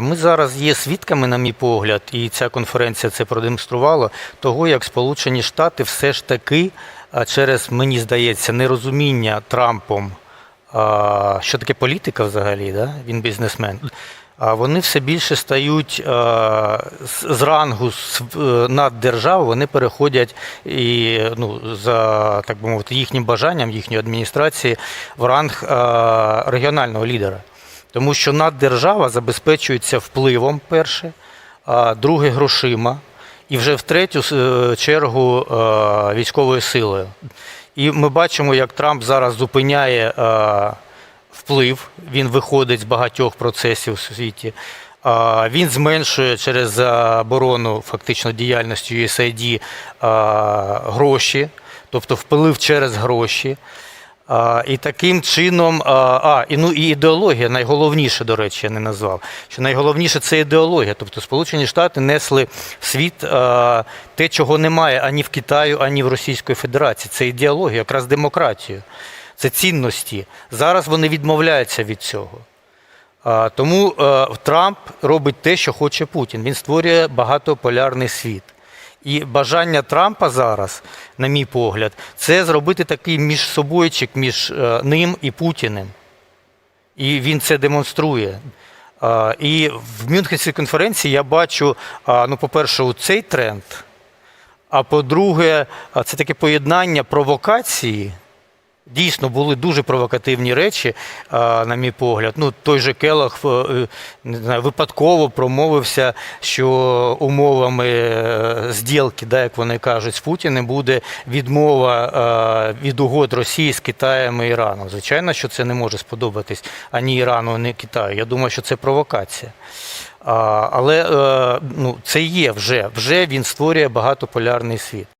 Ми зараз є свідками, на мій погляд, і ця конференція це продемонструвала, того, як Сполучені Штати все ж таки через, мені здається, нерозуміння Трампом, що таке політика взагалі, да? він бізнесмен. Вони все більше стають з рангу е, наддержави, вони переходять і ну, за так би мовити, їхнім бажанням, їхньої адміністрації в ранг регіонального лідера. Тому що наддержава забезпечується впливом, перше, друге грошима, і вже в третю е, чергу е, військовою силою. І ми бачимо, як Трамп зараз зупиняє е, вплив, він виходить з багатьох процесів у світі. Він зменшує через заборону фактично діяльності USAID гроші, тобто вплив через гроші. А, І таким чином, а, а і ну і ідеологія, найголовніше, до речі, я не назвав. Що найголовніше це ідеологія. Тобто Сполучені Штати несли в світ а, те, чого немає ані в Китаю, ані в Російської Федерації. Це ідеологія, якраз демократію. Це цінності. Зараз вони відмовляються від цього. А, Тому е, Трамп робить те, що хоче Путін. Він створює багатополярний світ. І бажання Трампа зараз, на мій погляд, це зробити такий міжсобойчик між е, ним і Путіним. І він це демонструє. І в Мюнхенській конференції я бачу, ну, по-перше, цей тренд. А по-друге, це таке поєднання провокації. Дійсно, були дуже провокативні речі, на мій погляд. Ну, той же Келах е, не знаю, випадково промовився, що умовами е, зділки, да, як вони кажуть, з Путіним буде відмова е, від угод Росії з Китаєм і Іраном. Звичайно, що це не може сподобатись ані Ірану, ані Китаю. Я думаю, що це провокація. Але ну, це є вже. Вже він створює багатополярний світ.